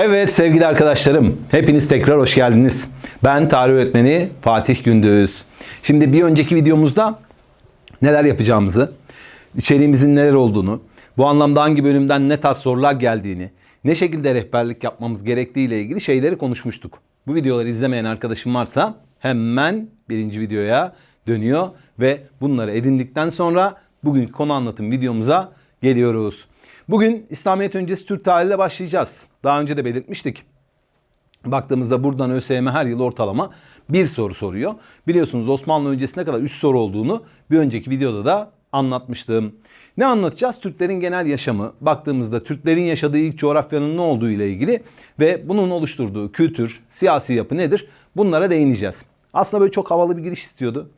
Evet sevgili arkadaşlarım, hepiniz tekrar hoş geldiniz. Ben tarih öğretmeni Fatih Gündüz. Şimdi bir önceki videomuzda neler yapacağımızı, içeriğimizin neler olduğunu, bu anlamda hangi bölümden ne tarz sorular geldiğini, ne şekilde rehberlik yapmamız gerektiği ile ilgili şeyleri konuşmuştuk. Bu videoları izlemeyen arkadaşım varsa hemen birinci videoya dönüyor ve bunları edindikten sonra bugünkü konu anlatım videomuza geliyoruz. Bugün İslamiyet öncesi Türk tarihiyle başlayacağız. Daha önce de belirtmiştik. Baktığımızda buradan ÖSYM her yıl ortalama bir soru soruyor. Biliyorsunuz Osmanlı öncesine kadar 3 soru olduğunu bir önceki videoda da anlatmıştım. Ne anlatacağız? Türklerin genel yaşamı, baktığımızda Türklerin yaşadığı ilk coğrafyanın ne olduğu ile ilgili ve bunun oluşturduğu kültür, siyasi yapı nedir? Bunlara değineceğiz. Aslında böyle çok havalı bir giriş istiyordu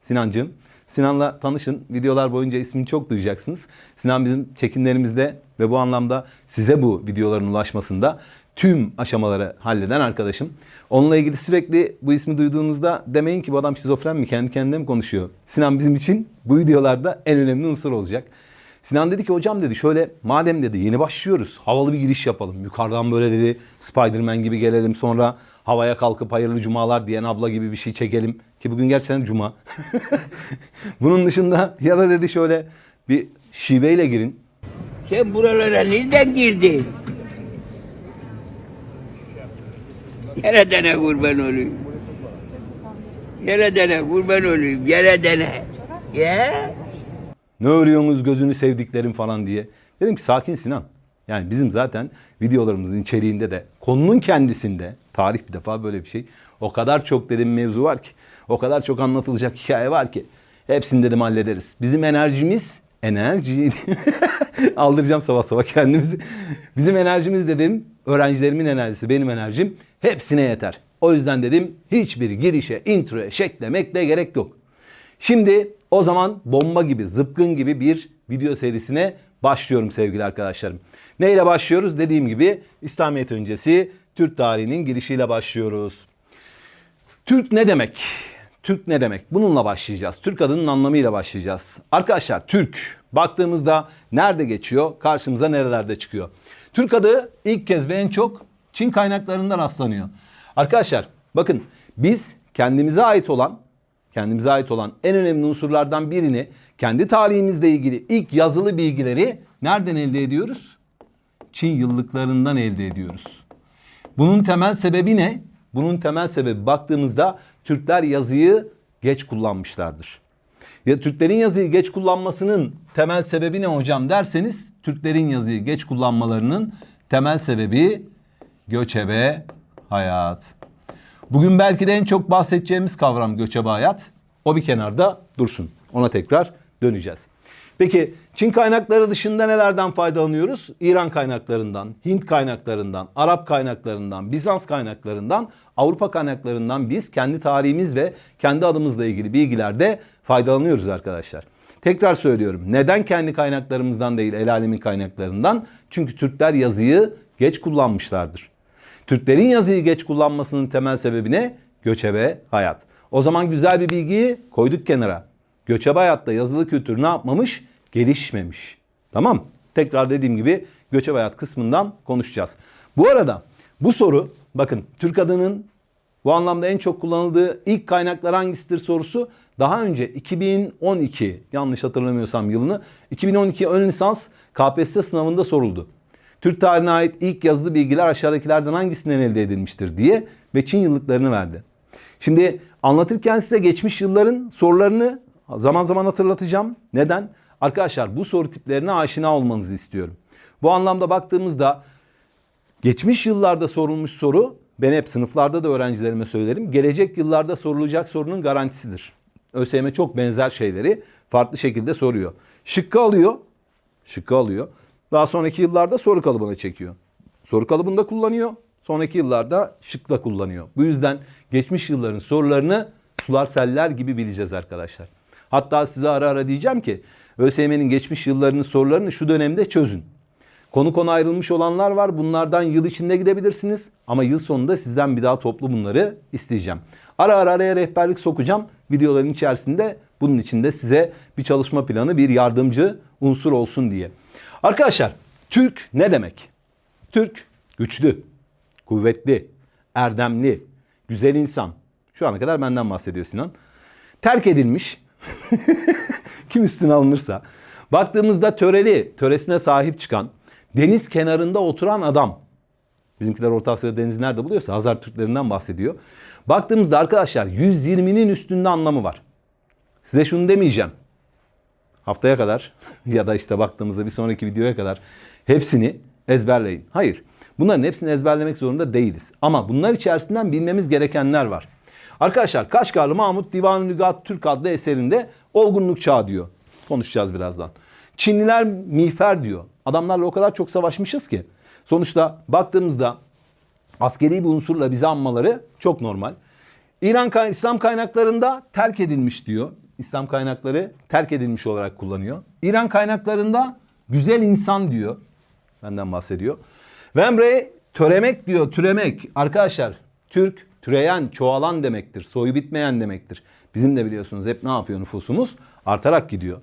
Sinancığım. Sinan'la tanışın. Videolar boyunca ismini çok duyacaksınız. Sinan bizim çekimlerimizde ve bu anlamda size bu videoların ulaşmasında tüm aşamaları halleden arkadaşım. Onunla ilgili sürekli bu ismi duyduğunuzda demeyin ki bu adam şizofren mi kendi kendine mi konuşuyor? Sinan bizim için bu videolarda en önemli unsur olacak. Sinan dedi ki hocam dedi şöyle madem dedi yeni başlıyoruz havalı bir giriş yapalım. Yukarıdan böyle dedi Spiderman gibi gelelim sonra havaya kalkıp hayırlı cumalar diyen abla gibi bir şey çekelim. Ki bugün gerçekten cuma. Bunun dışında ya da dedi şöyle bir şiveyle girin. Sen buralara nereden girdin? Yaradana kurban olayım. Yaradana kurban olayım. Yaradana. Ya. Ne örüyorsunuz gözünü sevdiklerim falan diye. Dedim ki sakin Sinan. Yani bizim zaten videolarımızın içeriğinde de konunun kendisinde tarih bir defa böyle bir şey. O kadar çok dedim mevzu var ki. O kadar çok anlatılacak hikaye var ki. Hepsini dedim hallederiz. Bizim enerjimiz enerji aldıracağım sabah sabah kendimizi. Bizim enerjimiz dedim öğrencilerimin enerjisi benim enerjim hepsine yeter. O yüzden dedim hiçbir girişe, introya, şekle, mekle gerek yok. Şimdi o zaman bomba gibi, zıpkın gibi bir video serisine başlıyorum sevgili arkadaşlarım. Neyle başlıyoruz? Dediğim gibi İslamiyet öncesi Türk tarihinin girişiyle başlıyoruz. Türk ne demek? Türk ne demek? Bununla başlayacağız. Türk adının anlamıyla başlayacağız. Arkadaşlar Türk baktığımızda nerede geçiyor? Karşımıza nerelerde çıkıyor? Türk adı ilk kez ve en çok Çin kaynaklarından rastlanıyor. Arkadaşlar bakın biz kendimize ait olan kendimize ait olan en önemli unsurlardan birini kendi tarihimizle ilgili ilk yazılı bilgileri nereden elde ediyoruz? Çin yıllıklarından elde ediyoruz. Bunun temel sebebi ne? Bunun temel sebebi baktığımızda Türkler yazıyı geç kullanmışlardır. Ya Türklerin yazıyı geç kullanmasının temel sebebi ne hocam derseniz Türklerin yazıyı geç kullanmalarının temel sebebi göçebe hayat. Bugün belki de en çok bahsedeceğimiz kavram göçebe hayat. O bir kenarda dursun. Ona tekrar döneceğiz. Peki Çin kaynakları dışında nelerden faydalanıyoruz? İran kaynaklarından, Hint kaynaklarından, Arap kaynaklarından, Bizans kaynaklarından, Avrupa kaynaklarından biz kendi tarihimiz ve kendi adımızla ilgili bilgilerde faydalanıyoruz arkadaşlar. Tekrar söylüyorum. Neden kendi kaynaklarımızdan değil el alemin kaynaklarından? Çünkü Türkler yazıyı geç kullanmışlardır. Türklerin yazıyı geç kullanmasının temel sebebi ne? Göçebe hayat. O zaman güzel bir bilgiyi koyduk kenara. Göçebe hayatta yazılı kültür ne yapmamış? Gelişmemiş. Tamam. Tekrar dediğim gibi göçebe hayat kısmından konuşacağız. Bu arada bu soru bakın Türk adının bu anlamda en çok kullanıldığı ilk kaynaklar hangisidir sorusu daha önce 2012 yanlış hatırlamıyorsam yılını 2012 ön lisans KPSS sınavında soruldu. Türk tarihine ait ilk yazılı bilgiler aşağıdakilerden hangisinden elde edilmiştir diye ve Çin yıllıklarını verdi. Şimdi anlatırken size geçmiş yılların sorularını zaman zaman hatırlatacağım. Neden? Arkadaşlar bu soru tiplerine aşina olmanızı istiyorum. Bu anlamda baktığımızda geçmiş yıllarda sorulmuş soru ben hep sınıflarda da öğrencilerime söylerim. Gelecek yıllarda sorulacak sorunun garantisidir. ÖSYM çok benzer şeyleri farklı şekilde soruyor. Şıkkı alıyor. Şıkkı alıyor. Daha sonraki yıllarda soru kalıbına çekiyor. Soru kalıbında kullanıyor. Sonraki yıllarda şıkla kullanıyor. Bu yüzden geçmiş yılların sorularını sular seller gibi bileceğiz arkadaşlar. Hatta size ara ara diyeceğim ki ÖSYM'nin geçmiş yıllarının sorularını şu dönemde çözün. Konu konu ayrılmış olanlar var. Bunlardan yıl içinde gidebilirsiniz. Ama yıl sonunda sizden bir daha toplu bunları isteyeceğim. Ara ara araya rehberlik sokacağım. Videoların içerisinde bunun içinde size bir çalışma planı, bir yardımcı unsur olsun diye. Arkadaşlar Türk ne demek? Türk güçlü, kuvvetli, erdemli, güzel insan. Şu ana kadar benden bahsediyor Sinan. Terk edilmiş. Kim üstüne alınırsa. Baktığımızda töreli, töresine sahip çıkan, deniz kenarında oturan adam. Bizimkiler Orta Asya'da denizi nerede buluyorsa Hazar Türklerinden bahsediyor. Baktığımızda arkadaşlar 120'nin üstünde anlamı var. Size şunu demeyeceğim. Haftaya kadar ya da işte baktığımızda bir sonraki videoya kadar hepsini ezberleyin. Hayır. Bunların hepsini ezberlemek zorunda değiliz. Ama bunlar içerisinden bilmemiz gerekenler var. Arkadaşlar Kaşgarlı Mahmut Divan-ı Lügat Türk adlı eserinde olgunluk çağı diyor. Konuşacağız birazdan. Çinliler miğfer diyor. Adamlarla o kadar çok savaşmışız ki. Sonuçta baktığımızda askeri bir unsurla bizi anmaları çok normal. İran İslam kaynaklarında terk edilmiş diyor. İslam kaynakları terk edilmiş olarak kullanıyor. İran kaynaklarında güzel insan diyor. Benden bahsediyor. Vemre töremek diyor, türemek. Arkadaşlar Türk türeyen, çoğalan demektir. Soyu bitmeyen demektir. Bizim de biliyorsunuz hep ne yapıyor nüfusumuz? Artarak gidiyor.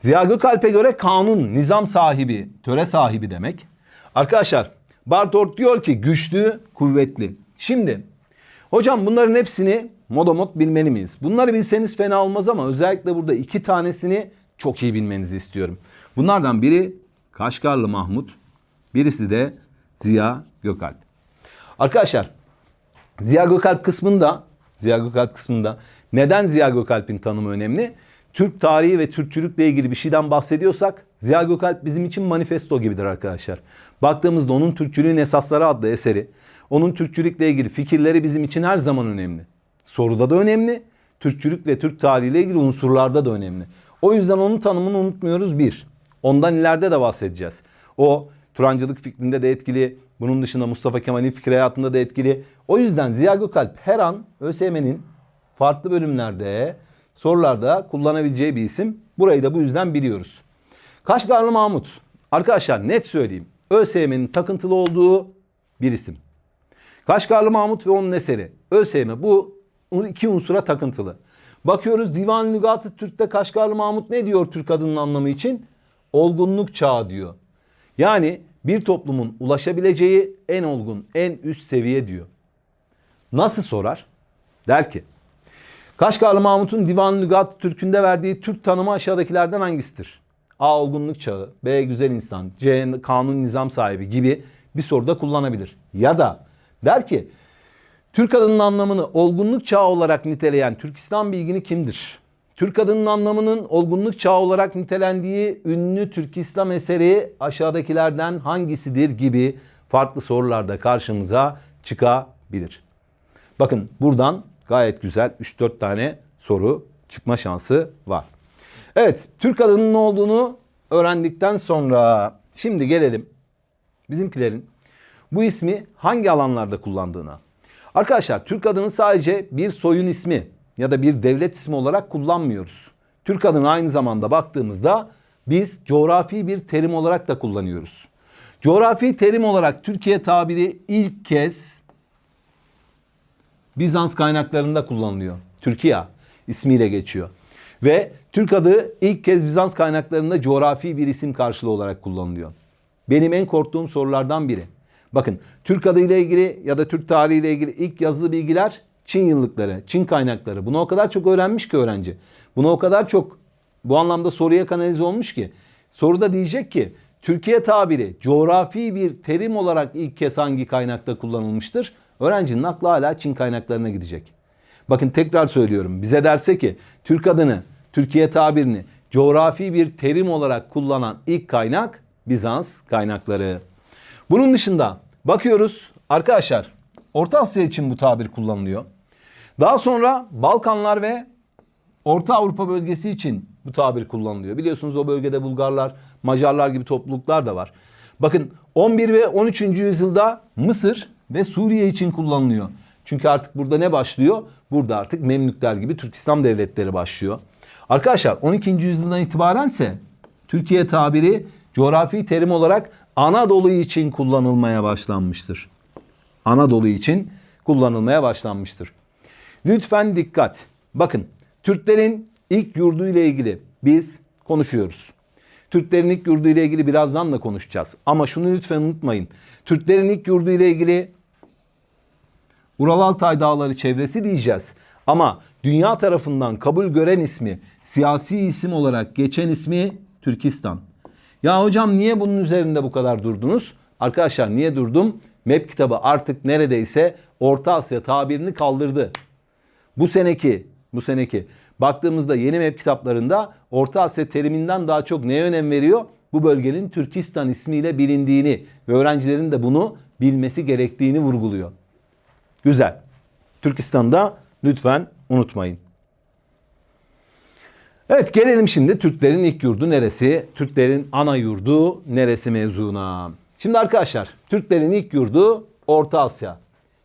Ziya Gökalp'e göre kanun, nizam sahibi, töre sahibi demek. Arkadaşlar Bartok diyor ki güçlü, kuvvetli. Şimdi hocam bunların hepsini modomot bilmeli miyiz? Bunları bilseniz fena olmaz ama özellikle burada iki tanesini çok iyi bilmenizi istiyorum. Bunlardan biri Kaşgarlı Mahmut, birisi de Ziya Gökalp. Arkadaşlar Ziya Gökalp kısmında Ziya Gökalp kısmında neden Ziya Gökalp'in tanımı önemli? Türk tarihi ve Türkçülükle ilgili bir şeyden bahsediyorsak Ziya Gökalp bizim için manifesto gibidir arkadaşlar. Baktığımızda onun Türkçülüğün Esasları adlı eseri, onun Türkçülükle ilgili fikirleri bizim için her zaman önemli. Soruda da önemli, Türkçülük ve Türk tarihiyle ilgili unsurlarda da önemli. O yüzden onun tanımını unutmuyoruz bir. Ondan ileride de bahsedeceğiz. O Turancılık fikrinde de etkili. Bunun dışında Mustafa Kemal'in fikir hayatında da etkili. O yüzden Ziya Gökalp her an ÖSYM'nin farklı bölümlerde, sorularda kullanabileceği bir isim. Burayı da bu yüzden biliyoruz. Kaşgarlı Mahmut. Arkadaşlar net söyleyeyim. ÖSYM'nin takıntılı olduğu bir isim. Kaşgarlı Mahmut ve onun eseri. ÖSYM bu iki unsura takıntılı. Bakıyoruz Divan Lügat-ı Türk'te Kaşgarlı Mahmut ne diyor Türk adının anlamı için? Olgunluk çağı diyor. Yani bir toplumun ulaşabileceği en olgun, en üst seviye diyor. Nasıl sorar? Der ki, Kaşgarlı Mahmut'un Divan Lügat Türk'ünde verdiği Türk tanımı aşağıdakilerden hangisidir? A. Olgunluk çağı, B. Güzel insan, C. Kanun nizam sahibi gibi bir soruda kullanabilir. Ya da der ki, Türk adının anlamını olgunluk çağı olarak niteleyen Türk İslam bilgini kimdir? Türk adının anlamının olgunluk çağı olarak nitelendiği ünlü Türk İslam eseri aşağıdakilerden hangisidir gibi farklı sorularda karşımıza çıkabilir. Bakın buradan gayet güzel 3-4 tane soru çıkma şansı var. Evet Türk adının ne olduğunu öğrendikten sonra şimdi gelelim bizimkilerin bu ismi hangi alanlarda kullandığına. Arkadaşlar Türk adını sadece bir soyun ismi ya da bir devlet ismi olarak kullanmıyoruz. Türk adını aynı zamanda baktığımızda biz coğrafi bir terim olarak da kullanıyoruz. Coğrafi terim olarak Türkiye tabiri ilk kez Bizans kaynaklarında kullanılıyor. Türkiye ismiyle geçiyor. Ve Türk adı ilk kez Bizans kaynaklarında coğrafi bir isim karşılığı olarak kullanılıyor. Benim en korktuğum sorulardan biri. Bakın Türk adı ile ilgili ya da Türk tarihi ile ilgili ilk yazılı bilgiler Çin yıllıkları, Çin kaynakları. Bunu o kadar çok öğrenmiş ki öğrenci. Bunu o kadar çok bu anlamda soruya kanalize olmuş ki. Soruda diyecek ki Türkiye tabiri coğrafi bir terim olarak ilk kez hangi kaynakta kullanılmıştır? Öğrencinin aklı hala Çin kaynaklarına gidecek. Bakın tekrar söylüyorum. Bize derse ki Türk adını, Türkiye tabirini coğrafi bir terim olarak kullanan ilk kaynak Bizans kaynakları. Bunun dışında bakıyoruz arkadaşlar Orta Asya için bu tabir kullanılıyor. Daha sonra Balkanlar ve Orta Avrupa bölgesi için bu tabir kullanılıyor. Biliyorsunuz o bölgede Bulgarlar, Macarlar gibi topluluklar da var. Bakın 11 ve 13. yüzyılda Mısır ve Suriye için kullanılıyor. Çünkü artık burada ne başlıyor? Burada artık Memlükler gibi Türk İslam devletleri başlıyor. Arkadaşlar 12. yüzyıldan itibarense Türkiye tabiri coğrafi terim olarak Anadolu için kullanılmaya başlanmıştır. Anadolu için kullanılmaya başlanmıştır. Lütfen dikkat. Bakın Türklerin ilk yurdu ile ilgili biz konuşuyoruz. Türklerin ilk yurdu ile ilgili birazdan da konuşacağız. Ama şunu lütfen unutmayın. Türklerin ilk yurdu ile ilgili Ural Altay Dağları çevresi diyeceğiz. Ama dünya tarafından kabul gören ismi, siyasi isim olarak geçen ismi Türkistan. Ya hocam niye bunun üzerinde bu kadar durdunuz? Arkadaşlar niye durdum? MEP kitabı artık neredeyse Orta Asya tabirini kaldırdı. Bu seneki bu seneki baktığımızda yeni map kitaplarında Orta Asya teriminden daha çok neye önem veriyor? Bu bölgenin Türkistan ismiyle bilindiğini ve öğrencilerin de bunu bilmesi gerektiğini vurguluyor. Güzel. Türkistan'da lütfen unutmayın. Evet gelelim şimdi Türklerin ilk yurdu neresi? Türklerin ana yurdu neresi mevzuna? Şimdi arkadaşlar Türklerin ilk yurdu Orta Asya.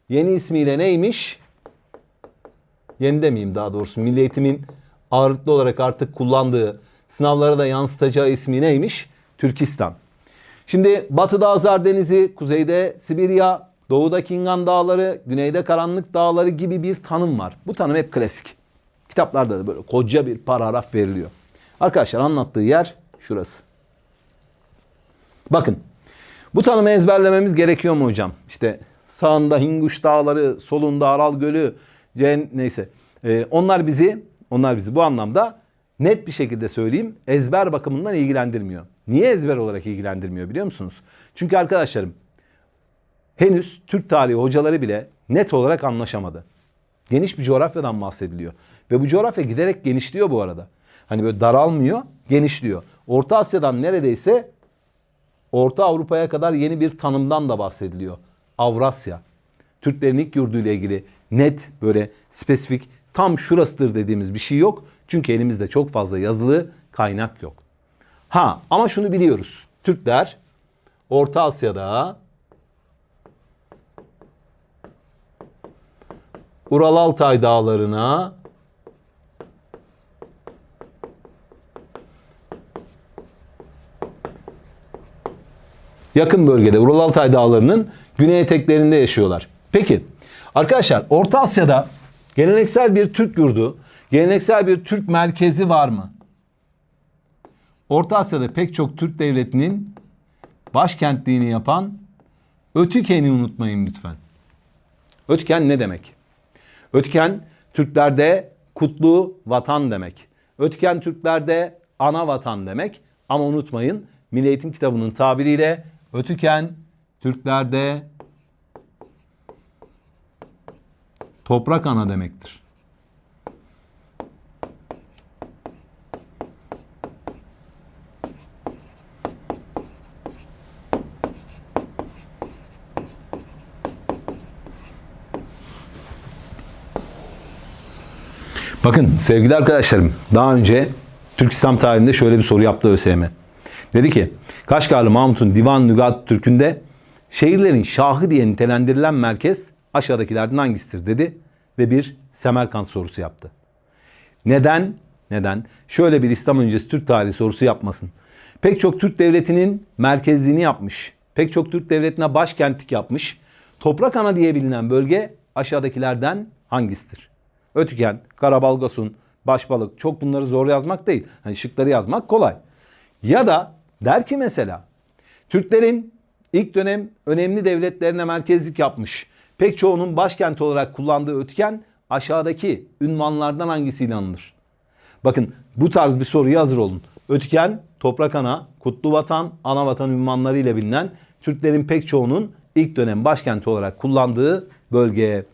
Yeni ismiyle neymiş? Yeni demeyeyim daha doğrusu. Milli Eğitim'in ağırlıklı olarak artık kullandığı sınavlara da yansıtacağı ismi neymiş? Türkistan. Şimdi batıda Azar Denizi, kuzeyde Sibirya, doğuda Kingan Dağları, güneyde Karanlık Dağları gibi bir tanım var. Bu tanım hep klasik. Kitaplarda da böyle koca bir paragraf veriliyor. Arkadaşlar anlattığı yer şurası. Bakın bu tanımı ezberlememiz gerekiyor mu hocam? İşte sağında Hinguş Dağları, solunda Aral Gölü, Cen neyse. Ee, onlar bizi onlar bizi bu anlamda net bir şekilde söyleyeyim ezber bakımından ilgilendirmiyor. Niye ezber olarak ilgilendirmiyor biliyor musunuz? Çünkü arkadaşlarım henüz Türk tarihi hocaları bile net olarak anlaşamadı. Geniş bir coğrafyadan bahsediliyor. Ve bu coğrafya giderek genişliyor bu arada. Hani böyle daralmıyor, genişliyor. Orta Asya'dan neredeyse Orta Avrupa'ya kadar yeni bir tanımdan da bahsediliyor. Avrasya. Türklerin ilk yurdu ile ilgili net böyle spesifik tam şurasıdır dediğimiz bir şey yok. Çünkü elimizde çok fazla yazılı kaynak yok. Ha ama şunu biliyoruz. Türkler Orta Asya'da Ural Altay dağlarına yakın bölgede Ural Altay dağlarının güney eteklerinde yaşıyorlar. Peki arkadaşlar Orta Asya'da geleneksel bir Türk yurdu, geleneksel bir Türk merkezi var mı? Orta Asya'da pek çok Türk devletinin başkentliğini yapan Ötüken'i unutmayın lütfen. Ötüken ne demek? Ötüken Türklerde kutlu vatan demek. Ötüken Türklerde ana vatan demek. Ama unutmayın Milli Eğitim kitabının tabiriyle Ötüken Türklerde toprak ana demektir. Bakın sevgili arkadaşlarım daha önce Türk İslam tarihinde şöyle bir soru yaptı ÖSYM. Dedi ki Kaşgarlı Mahmut'un Divan Nügat Türk'ünde şehirlerin şahı diye nitelendirilen merkez aşağıdakilerden hangisidir dedi ve bir Semerkant sorusu yaptı. Neden? Neden? Şöyle bir İslam öncesi Türk tarihi sorusu yapmasın. Pek çok Türk devletinin merkezliğini yapmış. Pek çok Türk devletine başkentlik yapmış. Toprak ana diye bilinen bölge aşağıdakilerden hangisidir? Ötüken, Karabalgasun, Başbalık çok bunları zor yazmak değil. Hani şıkları yazmak kolay. Ya da der ki mesela Türklerin ilk dönem önemli devletlerine merkezlik yapmış. Pek çoğunun başkent olarak kullandığı Ötüken aşağıdaki ünvanlardan hangisiyle anılır? Bakın bu tarz bir soruya hazır olun. Ötüken, Toprak Ana, Kutlu Vatan, Ana Vatan ünvanları ile bilinen Türklerin pek çoğunun ilk dönem başkenti olarak kullandığı bölge.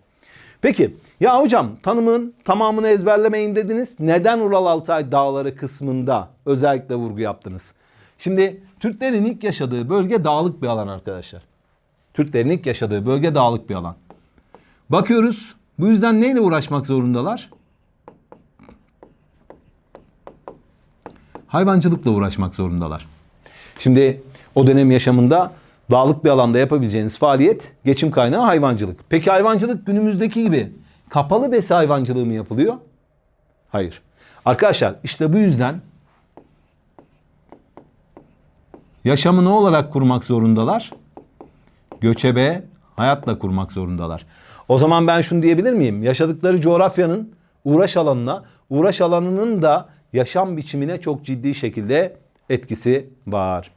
Peki ya hocam tanımın tamamını ezberlemeyin dediniz. Neden Ural Altay Dağları kısmında özellikle vurgu yaptınız? Şimdi Türklerin ilk yaşadığı bölge dağlık bir alan arkadaşlar. Türklerin ilk yaşadığı bölge dağlık bir alan. Bakıyoruz bu yüzden neyle uğraşmak zorundalar? Hayvancılıkla uğraşmak zorundalar. Şimdi o dönem yaşamında dağlık bir alanda yapabileceğiniz faaliyet geçim kaynağı hayvancılık. Peki hayvancılık günümüzdeki gibi kapalı besi hayvancılığı mı yapılıyor? Hayır. Arkadaşlar işte bu yüzden yaşamı ne olarak kurmak zorundalar? Göçebe hayatla kurmak zorundalar. O zaman ben şunu diyebilir miyim? Yaşadıkları coğrafyanın uğraş alanına, uğraş alanının da yaşam biçimine çok ciddi şekilde etkisi var.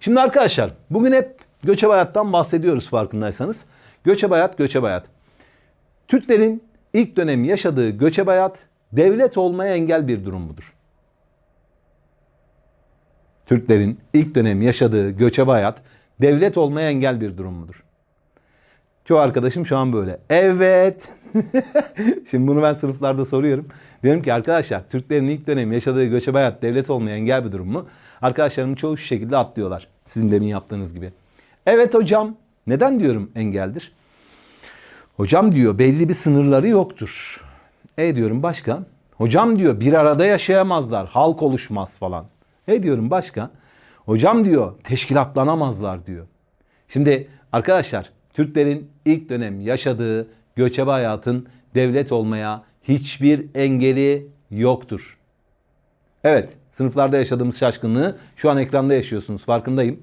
Şimdi arkadaşlar bugün hep göçebe hayattan bahsediyoruz farkındaysanız. Göçebe hayat, göçebe hayat. Türklerin ilk dönem yaşadığı göçebe hayat devlet olmaya engel bir durum mudur? Türklerin ilk dönem yaşadığı göçebe hayat devlet olmaya engel bir durum mudur? Çoğu arkadaşım şu an böyle. Evet. Şimdi bunu ben sınıflarda soruyorum. Diyorum ki arkadaşlar Türklerin ilk dönem yaşadığı göçebe hayat devlet olmaya engel bir durum mu? Arkadaşlarım çoğu şu şekilde atlıyorlar. Sizin demin yaptığınız gibi. Evet hocam. Neden diyorum engeldir? Hocam diyor belli bir sınırları yoktur. E diyorum başka? Hocam diyor bir arada yaşayamazlar. Halk oluşmaz falan. E diyorum başka? Hocam diyor teşkilatlanamazlar diyor. Şimdi arkadaşlar Türklerin ilk dönem yaşadığı göçebe hayatın devlet olmaya hiçbir engeli yoktur. Evet sınıflarda yaşadığımız şaşkınlığı şu an ekranda yaşıyorsunuz farkındayım.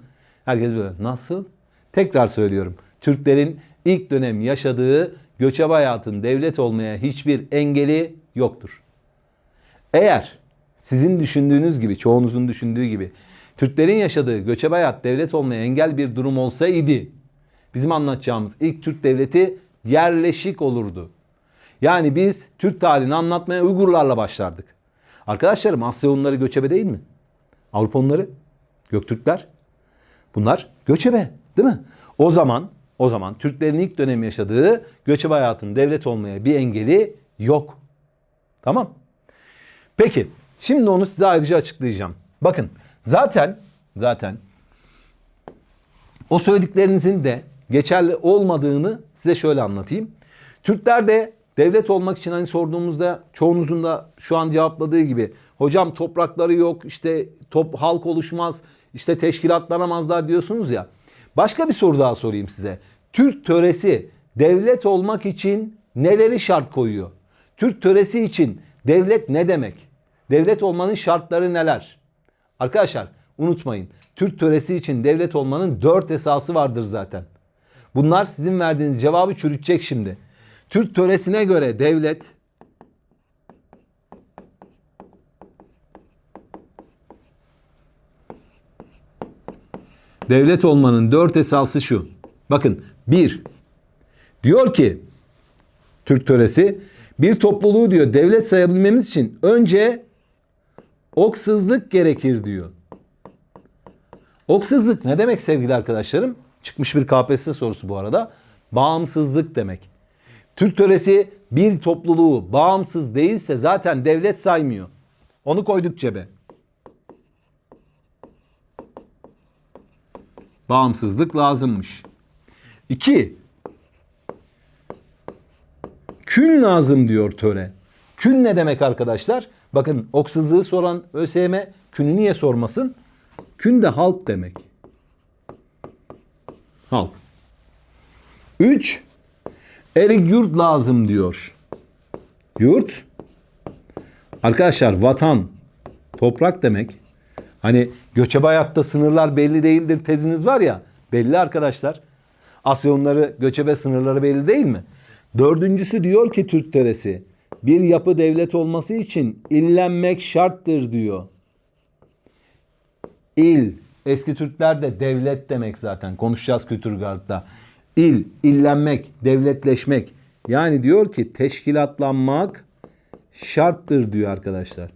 Herkes böyle nasıl? Tekrar söylüyorum. Türklerin ilk dönem yaşadığı göçebe hayatın devlet olmaya hiçbir engeli yoktur. Eğer sizin düşündüğünüz gibi, çoğunuzun düşündüğü gibi Türklerin yaşadığı göçebe hayat devlet olmaya engel bir durum olsaydı bizim anlatacağımız ilk Türk devleti yerleşik olurdu. Yani biz Türk tarihini anlatmaya Uygurlarla başlardık. Arkadaşlarım Asya Hunları göçebe değil mi? Avrupa Hunları, Göktürkler bunlar göçebe değil mi? O zaman o zaman Türklerin ilk dönem yaşadığı göçebe hayatın devlet olmaya bir engeli yok. Tamam. Peki şimdi onu size ayrıca açıklayacağım. Bakın zaten zaten o söylediklerinizin de geçerli olmadığını size şöyle anlatayım. Türkler de devlet olmak için hani sorduğumuzda çoğunuzun da şu an cevapladığı gibi hocam toprakları yok işte top halk oluşmaz işte teşkilatlanamazlar diyorsunuz ya. Başka bir soru daha sorayım size. Türk töresi devlet olmak için neleri şart koyuyor? Türk töresi için devlet ne demek? Devlet olmanın şartları neler? Arkadaşlar unutmayın. Türk töresi için devlet olmanın dört esası vardır zaten. Bunlar sizin verdiğiniz cevabı çürütecek şimdi. Türk töresine göre devlet devlet olmanın dört esası şu. Bakın bir diyor ki Türk töresi bir topluluğu diyor devlet sayabilmemiz için önce oksızlık gerekir diyor. Oksızlık ne demek sevgili arkadaşlarım? Çıkmış bir KPSS sorusu bu arada. Bağımsızlık demek. Türk töresi bir topluluğu bağımsız değilse zaten devlet saymıyor. Onu koyduk cebe. Bağımsızlık lazımmış. İki, Kün lazım diyor töre. Kün ne demek arkadaşlar? Bakın oksızlığı soran ÖSYM künü niye sormasın? Kün de halk demek. Halk. 3. Erik yurt lazım diyor. Yurt. Arkadaşlar vatan, toprak demek. Hani göçebe hayatta sınırlar belli değildir teziniz var ya. Belli arkadaşlar. Asyonları, göçebe sınırları belli değil mi? Dördüncüsü diyor ki Türk töresi bir yapı devlet olması için illenmek şarttır diyor. İl, eski Türklerde devlet demek zaten. Konuşacağız Kültürgard'da. İl, illenmek, devletleşmek. Yani diyor ki teşkilatlanmak şarttır diyor arkadaşlar.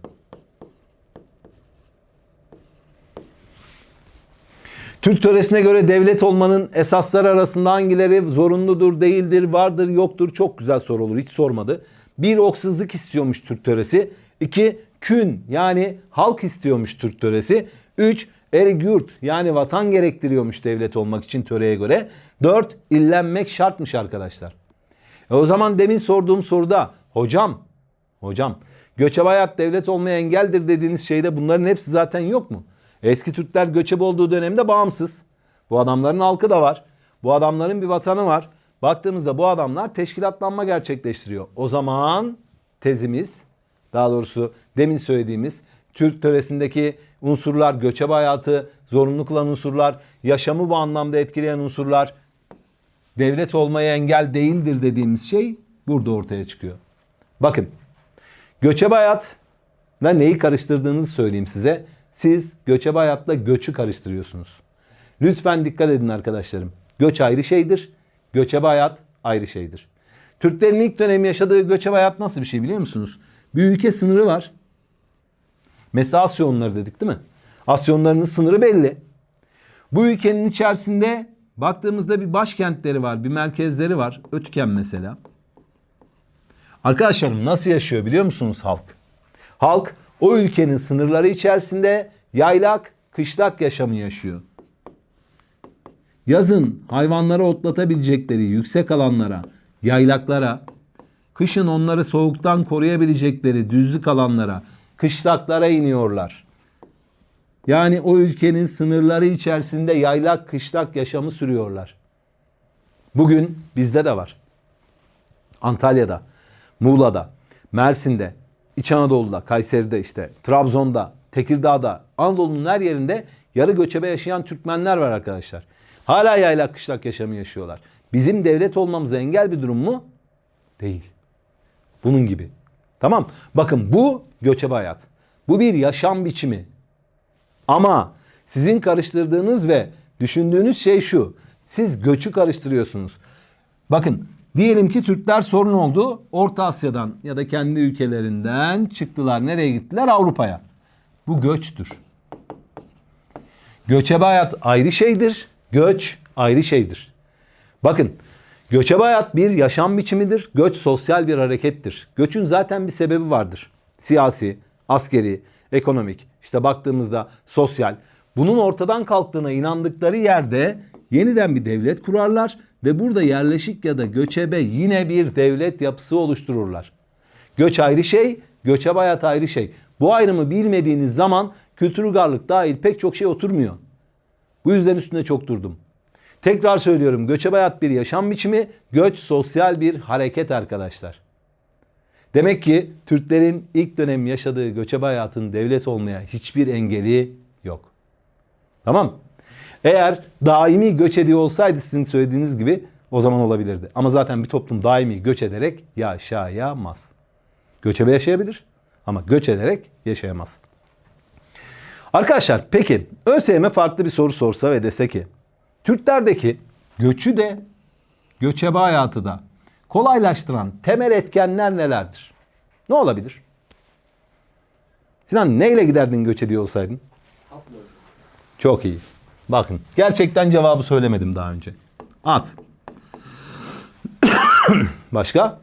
Türk töresine göre devlet olmanın esasları arasında hangileri zorunludur, değildir, vardır, yoktur? Çok güzel soru olur. Hiç sormadı. Bir oksuzluk istiyormuş Türk töresi. İki kün yani halk istiyormuş Türk töresi. Üç erik yurt yani vatan gerektiriyormuş devlet olmak için töreye göre. Dört illenmek şartmış arkadaşlar. E o zaman demin sorduğum soruda hocam hocam göçebe hayat devlet olmaya engeldir dediğiniz şeyde bunların hepsi zaten yok mu? Eski Türkler göçebe olduğu dönemde bağımsız. Bu adamların halkı da var. Bu adamların bir vatanı var. Baktığımızda bu adamlar teşkilatlanma gerçekleştiriyor. O zaman tezimiz daha doğrusu demin söylediğimiz Türk töresindeki unsurlar, göçebe hayatı zorunlu kılan unsurlar, yaşamı bu anlamda etkileyen unsurlar devlet olmaya engel değildir dediğimiz şey burada ortaya çıkıyor. Bakın göçebe hayat ve neyi karıştırdığınızı söyleyeyim size. Siz göçebe hayatla göçü karıştırıyorsunuz. Lütfen dikkat edin arkadaşlarım. Göç ayrı şeydir. Göçebe hayat ayrı şeydir. Türklerin ilk dönemi yaşadığı göçebe hayat nasıl bir şey biliyor musunuz? Bir ülke sınırı var. Mesela Asyonları dedik değil mi? Asyonların sınırı belli. Bu ülkenin içerisinde baktığımızda bir başkentleri var, bir merkezleri var. Ötüken mesela. Arkadaşlarım nasıl yaşıyor biliyor musunuz halk? Halk o ülkenin sınırları içerisinde yaylak, kışlak yaşamı yaşıyor. Yazın hayvanları otlatabilecekleri yüksek alanlara, yaylaklara, kışın onları soğuktan koruyabilecekleri düzlük alanlara, kışlaklara iniyorlar. Yani o ülkenin sınırları içerisinde yaylak, kışlak yaşamı sürüyorlar. Bugün bizde de var. Antalya'da, Muğla'da, Mersin'de, İç Anadolu'da, Kayseri'de işte, Trabzon'da, Tekirdağ'da, Anadolu'nun her yerinde yarı göçebe yaşayan Türkmenler var arkadaşlar. Hala yaylak kışlak yaşamı yaşıyorlar. Bizim devlet olmamıza engel bir durum mu? Değil. Bunun gibi. Tamam. Bakın bu göçebe hayat. Bu bir yaşam biçimi. Ama sizin karıştırdığınız ve düşündüğünüz şey şu. Siz göçü karıştırıyorsunuz. Bakın diyelim ki Türkler sorun oldu. Orta Asya'dan ya da kendi ülkelerinden çıktılar. Nereye gittiler? Avrupa'ya. Bu göçtür. Göçebe hayat ayrı şeydir. Göç ayrı şeydir. Bakın göçebe hayat bir yaşam biçimidir. Göç sosyal bir harekettir. Göçün zaten bir sebebi vardır. Siyasi, askeri, ekonomik, işte baktığımızda sosyal. Bunun ortadan kalktığına inandıkları yerde yeniden bir devlet kurarlar ve burada yerleşik ya da göçebe yine bir devlet yapısı oluştururlar. Göç ayrı şey, göçebe hayat ayrı şey. Bu ayrımı bilmediğiniz zaman kültür uygarlık dahil pek çok şey oturmuyor. Bu yüzden üstünde çok durdum. Tekrar söylüyorum göçebe hayat bir yaşam biçimi, göç sosyal bir hareket arkadaşlar. Demek ki Türklerin ilk dönem yaşadığı göçebe hayatın devlet olmaya hiçbir engeli yok. Tamam Eğer daimi göç ediyor olsaydı sizin söylediğiniz gibi o zaman olabilirdi. Ama zaten bir toplum daimi göç ederek yaşayamaz. Göçebe yaşayabilir ama göç ederek yaşayamaz. Arkadaşlar peki ÖSYM farklı bir soru sorsa ve dese ki Türklerdeki göçü de göçebe hayatı da kolaylaştıran temel etkenler nelerdir? Ne olabilir? Sinan neyle giderdin göç ediyor olsaydın? Çok iyi. Bakın gerçekten cevabı söylemedim daha önce. At. Başka?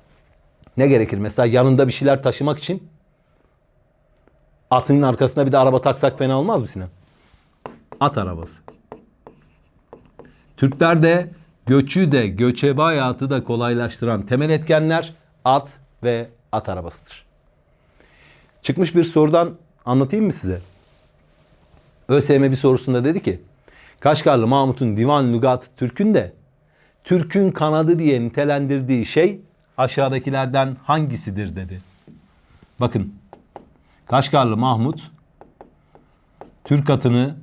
Ne gerekir? Mesela yanında bir şeyler taşımak için atının arkasına bir de araba taksak fena olmaz mı Sinan? At arabası. Türklerde göçü de göçebe hayatı da kolaylaştıran temel etkenler at ve at arabasıdır. Çıkmış bir sorudan anlatayım mı size? ÖSYM bir sorusunda dedi ki Kaşgarlı Mahmut'un Divan Lügat Türk'ün de Türk'ün kanadı diye nitelendirdiği şey aşağıdakilerden hangisidir dedi. Bakın Kaşgarlı Mahmut Türk atını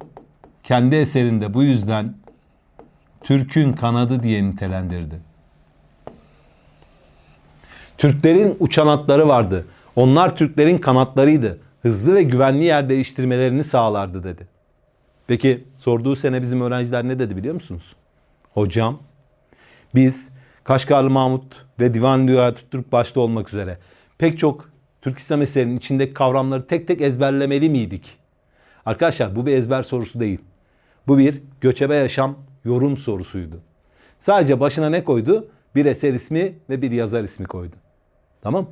kendi eserinde bu yüzden Türk'ün kanadı diye nitelendirdi. Türklerin uçan atları vardı. Onlar Türklerin kanatlarıydı. Hızlı ve güvenli yer değiştirmelerini sağlardı dedi. Peki sorduğu sene bizim öğrenciler ne dedi biliyor musunuz? Hocam biz Kaşgarlı Mahmut ve Divan Dünya Türk başta olmak üzere pek çok Türk İslam eserinin içindeki kavramları tek tek ezberlemeli miydik? Arkadaşlar bu bir ezber sorusu değil. Bu bir göçebe yaşam yorum sorusuydu. Sadece başına ne koydu? Bir eser ismi ve bir yazar ismi koydu. Tamam?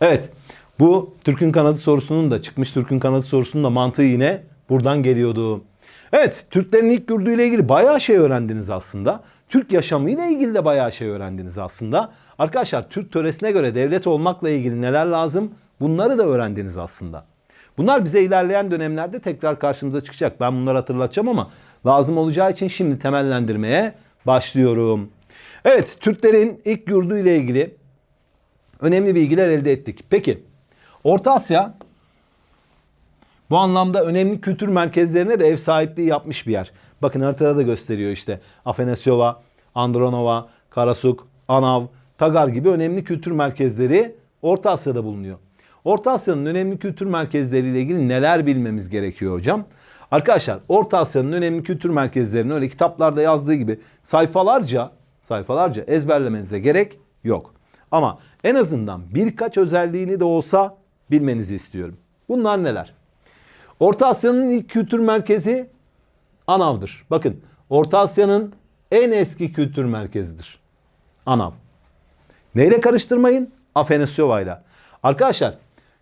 Evet. Bu Türk'ün kanadı sorusunun da çıkmış Türk'ün kanadı sorusunun da mantığı yine buradan geliyordu. Evet, Türklerin ilk yurdu ile ilgili bayağı şey öğrendiniz aslında. Türk yaşamı ile ilgili de bayağı şey öğrendiniz aslında. Arkadaşlar Türk töresine göre devlet olmakla ilgili neler lazım? Bunları da öğrendiniz aslında. Bunlar bize ilerleyen dönemlerde tekrar karşımıza çıkacak. Ben bunları hatırlatacağım ama lazım olacağı için şimdi temellendirmeye başlıyorum. Evet, Türklerin ilk yurdu ile ilgili önemli bilgiler elde ettik. Peki, Orta Asya bu anlamda önemli kültür merkezlerine de ev sahipliği yapmış bir yer. Bakın haritada da gösteriyor işte. Afanasyova, Andronova, Karasuk, Anav, Tagar gibi önemli kültür merkezleri Orta Asya'da bulunuyor. Orta Asya'nın önemli kültür merkezleriyle ilgili neler bilmemiz gerekiyor hocam? Arkadaşlar Orta Asya'nın önemli kültür merkezlerini öyle kitaplarda yazdığı gibi sayfalarca sayfalarca ezberlemenize gerek Yok. Ama en azından birkaç özelliğini de olsa bilmenizi istiyorum. Bunlar neler? Orta Asya'nın ilk kültür merkezi Anav'dır. Bakın Orta Asya'nın en eski kültür merkezidir. Anav. Neyle karıştırmayın? Afanasyova'yla. Arkadaşlar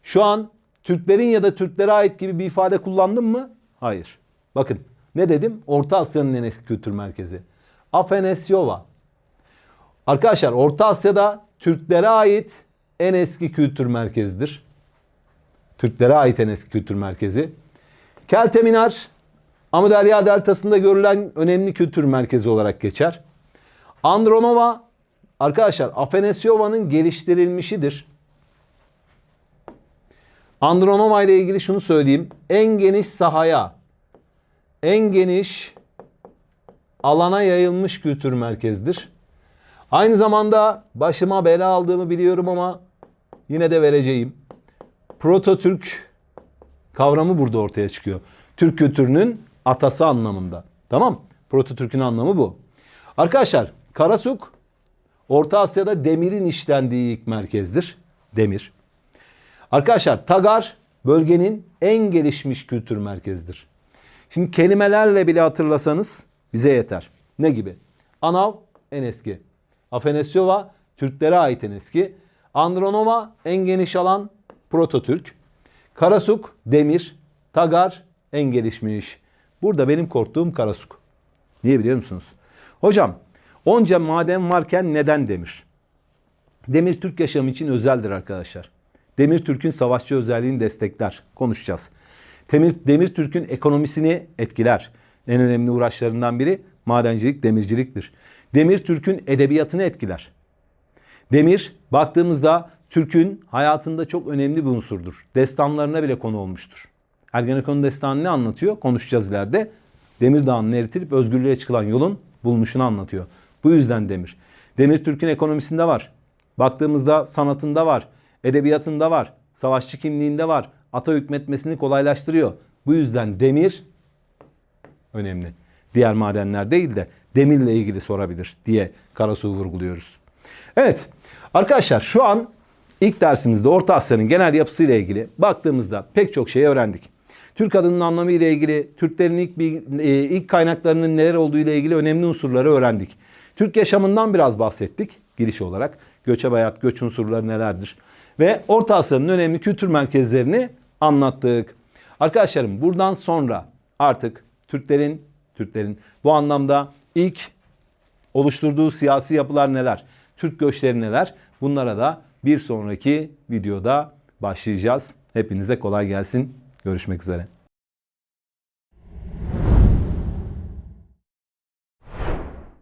şu an Türklerin ya da Türklere ait gibi bir ifade kullandım mı? Hayır. Bakın ne dedim? Orta Asya'nın en eski kültür merkezi. Afanasyova. Arkadaşlar Orta Asya'da Türklere ait en eski kültür merkezidir. Türklere ait en eski kültür merkezi. Kelteminar Amudarya Deltası'nda görülen önemli kültür merkezi olarak geçer. Andronova arkadaşlar Afanasyova'nın geliştirilmişidir. Andronova ile ilgili şunu söyleyeyim. En geniş sahaya, en geniş alana yayılmış kültür merkezidir. Aynı zamanda başıma bela aldığımı biliyorum ama yine de vereceğim. Proto-Türk kavramı burada ortaya çıkıyor. Türk kültürünün atası anlamında. Tamam? Proto-Türk'ün anlamı bu. Arkadaşlar Karasuk Orta Asya'da demirin işlendiği ilk merkezdir. Demir. Arkadaşlar Tagar bölgenin en gelişmiş kültür merkezidir. Şimdi kelimelerle bile hatırlasanız bize yeter. Ne gibi? Anav en eski. Afanasyova Türklere ait en eski. Andronova en geniş alan Proto-Türk. Karasuk demir. Tagar en gelişmiş. Burada benim korktuğum Karasuk. Niye biliyor musunuz? Hocam onca maden varken neden demir? Demir Türk yaşamı için özeldir arkadaşlar. Demir Türk'ün savaşçı özelliğini destekler. Konuşacağız. Demir, Demir Türk'ün ekonomisini etkiler. En önemli uğraşlarından biri madencilik, demirciliktir. Demir Türk'ün edebiyatını etkiler. Demir baktığımızda Türk'ün hayatında çok önemli bir unsurdur. Destanlarına bile konu olmuştur. Ergenekon destanı ne anlatıyor? Konuşacağız ileride. Demir Dağı'nın eritilip özgürlüğe çıkılan yolun bulunuşunu anlatıyor. Bu yüzden demir. Demir Türk'ün ekonomisinde var. Baktığımızda sanatında var. Edebiyatında var. Savaşçı kimliğinde var. Ata hükmetmesini kolaylaştırıyor. Bu yüzden demir önemli. Diğer madenler değil de demirle ilgili sorabilir diye Karasu'yu vurguluyoruz. Evet arkadaşlar şu an ilk dersimizde Orta Asya'nın genel yapısıyla ilgili baktığımızda pek çok şey öğrendik. Türk adının anlamı ile ilgili, Türklerin ilk, bir, e, ilk kaynaklarının neler olduğu ile ilgili önemli unsurları öğrendik. Türk yaşamından biraz bahsettik giriş olarak. Göçebe hayat, göç unsurları nelerdir? Ve Orta Asya'nın önemli kültür merkezlerini anlattık. Arkadaşlarım buradan sonra artık Türklerin Türklerin bu anlamda ilk oluşturduğu siyasi yapılar neler? Türk göçleri neler? Bunlara da bir sonraki videoda başlayacağız. Hepinize kolay gelsin. Görüşmek üzere.